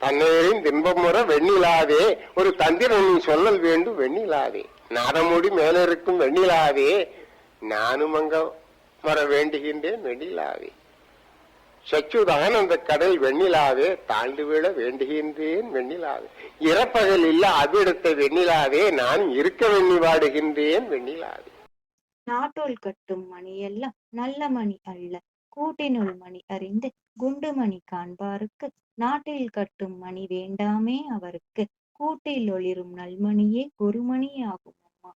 தன்னேரின் தின்பமுற வெண்ணிலாவே ஒரு தந்திரன் நீ சொல்லல் வேண்டும் வெண்ணிலாவே. நாதமுடி மேலிருக்கும் வெண்ணிலாவே நானும் அங்க வர வேண்டுகின்றேன் வெண்ணிலாவே. சச்சுதான் அந்த கடல் வெண்ணிலாவே தாழ்ந்து விட வேண்டுகின்றேன் வெண்ணிலாவே. இறப்பகல் இல்ல அவ்விடத்த வெண்ணிலாவே நான் இருக்க வெண்ணி வாடுகின்றேன் வெண்ணிலாவே. நாட்டோல் கட்டும் மணியெல்லாம் நல்ல மணி அல்ல. கூட்டினுள் மணி அறிந்து குண்டு மணி காண்பாருக்கு. நாட்டில் கட்டும் மணி வேண்டாமே அவருக்கு. கூட்டில் ஒளிரும் நல்மணியே குருமணி ஆகும் அம்மா.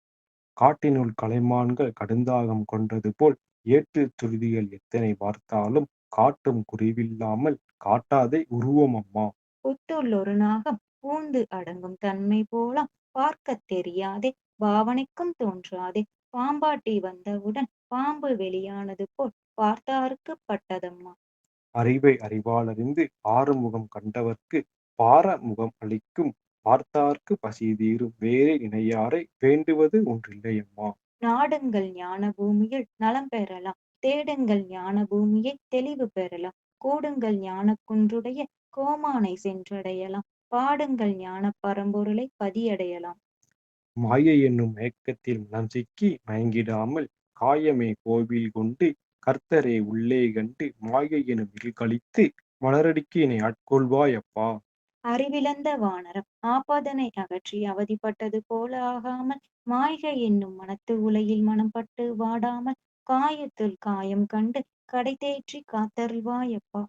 காட்டினுள் கலைமான்கள் கடுந்தாகம் கொண்டது போல் ஏட்டு துருதிகள் எத்தனை பார்த்தாலும் காட்டும் குறைவில்லாமல் காட்டாதே உருவம் அம்மா. புத்துள் ஒரு நாகம் பூந்து அடங்கும் தன்மை போலாம். பார்க்கத் தெரியாதே பாவனைக்கும் தோன்றாதே பாம்பாட்டி வந்தவுடன் பாம்பு வெளியானது போல் பார்த்தாருக்கு பட்டதம்மா. அறிவை அறிவாலறிந்து ஆறுமுகம் கண்டவர்க்கு பார முகம் அளிக்கும் பார்த்தார்க்கு பசி தீரும் வேறே இணையாரை வேண்டுவது ஒன்றில்லையம்மா. நாடுங்கள் ஞான பூமியில் நலம் பெறலாம் தேடுங்கள் ஞான பூமியை தெளிவு பெறலாம் கூடுங்கள் ஞான குன்றுடைய கோமானை சென்றடையலாம் பாடுங்கள் ஞான பரம்பொருளை பதியடையலாம். மாயை என்னும் மயக்கத்தில் மனம் சிக்கி மயங்கிடாமல் காயமே கோவில் கொண்டு கர்த்தரே உள்ளே கண்டு மாயை எனும் இருள் கழித்து என்னை ஆட்கொள்வாய் அப்பா. அறிவிழந்த வானரம் ஆபதனை அகற்றி அவதிப்பட்டது போல ஆகாமல் மாய்கை என்னும் மனத்து உலையில் மனம் பட்டு வாடாமல் காயத்துள் காயம் கண்டு கடை தேற்றி காத்தருள்வாயப்பா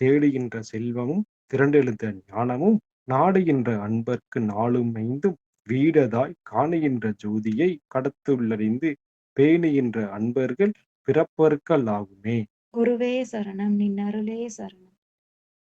தேடுகின்ற செல்வமும் திரண்டெழுந்த ஞானமும் நாடுகின்ற அன்பர்க்கு நாளும் ஐந்தும் வீடதாய் காணுகின்ற ஜோதியை கடத்துள்ளறிந்து பேணுகின்ற அன்பர்கள் பிறப்பற்களாகுமே குருவே சரணம் நின் அருளே சரணம்.